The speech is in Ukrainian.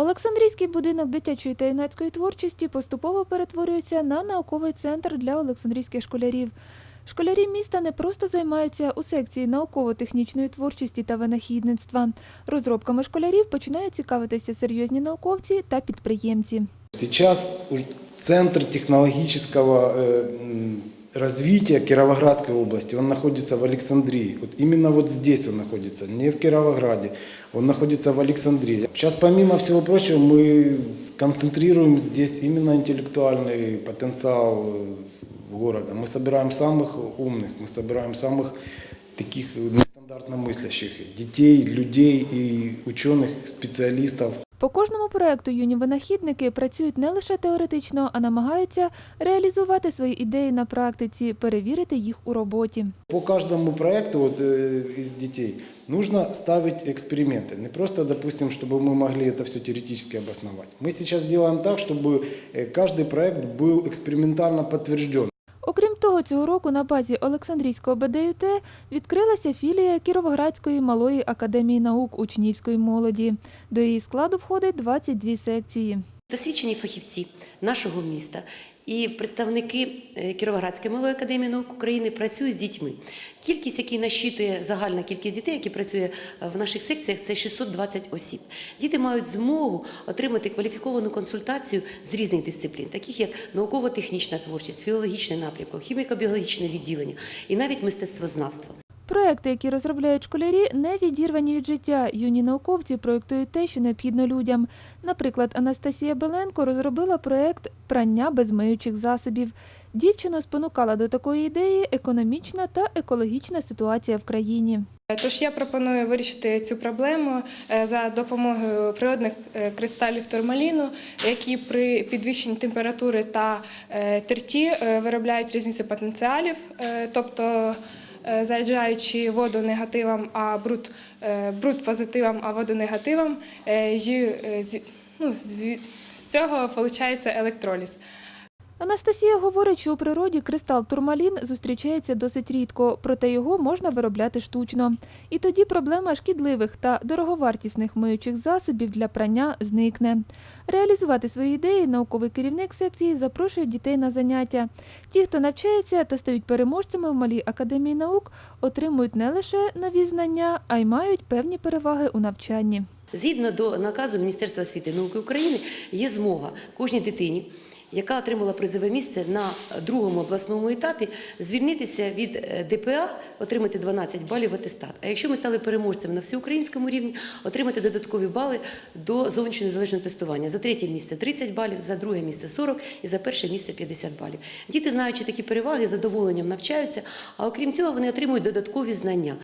Олександрійський будинок дитячої та юнацької творчості поступово перетворюється на науковий центр для олександрійських школярів. Школярі міста не просто займаються у секції науково-технічної творчості та винахідництва. Розробками школярів починають цікавитися серйозні науковці та підприємці. Уж центр технологического э, развития Кировоградской области, он находится в Александрии. Вот именно вот здесь он находится, не в Кировограде, он находится в Александрии. Сейчас, помимо всего прочего, мы концентрируем здесь именно интеллектуальный потенциал э, города. Мы собираем самых умных, мы собираем самых таких нестандартно мыслящих детей, людей и ученых, специалистов. По кожному проекту юні винахідники працюють не лише теоретично, а намагаються реалізувати свої ідеї на практиці, перевірити їх у роботі. По каждому проекту вот, э, из детей нужно ставить эксперименты. Не просто, допустим, чтобы мы могли это все теоретически обосновать. Мы сейчас делаем так, чтобы э, каждый проект был экспериментально подтвержден. Того, цього року на базі Олександрійського БДЮТ відкрилася філія Кіровоградської малої академії наук учнівської молоді. До її складу входить 22 секції. Досвідчені фахівці нашого міста і представники е, Кіровоградської малої академії наук України працюють з дітьми. Кількість, яку насчитує загальна кількість дітей, які працює е, в наших секціях, це 620 осіб. Діти мають змогу отримати кваліфіковану консультацію з різних дисциплін, таких як науково-технічна творчість, філологічний напрямок, хіміко-біологічне відділення і навіть мистецтвознавство. Проекти, які розробляють школярі, не відірвані від життя. Юні науковці проєктують те, що необхідно людям. Наприклад, Анастасія Беленко розробила проект прання без миючих засобів. Дівчину спонукала до такої ідеї економічна та екологічна ситуація в країні. Тож я пропоную вирішити цю проблему е, за допомогою природних е, кристалів турмаліну, які при підвищенні температури та е, терті е, виробляють різницю потенціалів, е, тобто е, заряджаючи воду негативом, а бруд, е, бруд позитивом, а воду негативом, е, е, з- ну, з цього виходить електроліз. Анастасія говорить, що у природі кристал турмалін зустрічається досить рідко, проте його можна виробляти штучно. І тоді проблема шкідливих та дороговартісних миючих засобів для прання зникне. Реалізувати свої ідеї науковий керівник секції запрошує дітей на заняття. Ті, хто навчається та стають переможцями в малій академії наук, отримують не лише нові знання, а й мають певні переваги у навчанні. Згідно до наказу Міністерства освіти і науки України, є змога кожній дитині, яка отримала призове місце на другому обласному етапі, звільнитися від е, ДПА, отримати 12 балів атестат. А якщо ми стали переможцем на всеукраїнському рівні, отримати додаткові бали до зовнішнього незалежного тестування. За третє місце 30 балів, за друге місце 40 і за перше місце 50 балів. Діти, знаючи такі переваги, задоволенням навчаються, а окрім цього, вони отримують додаткові знання.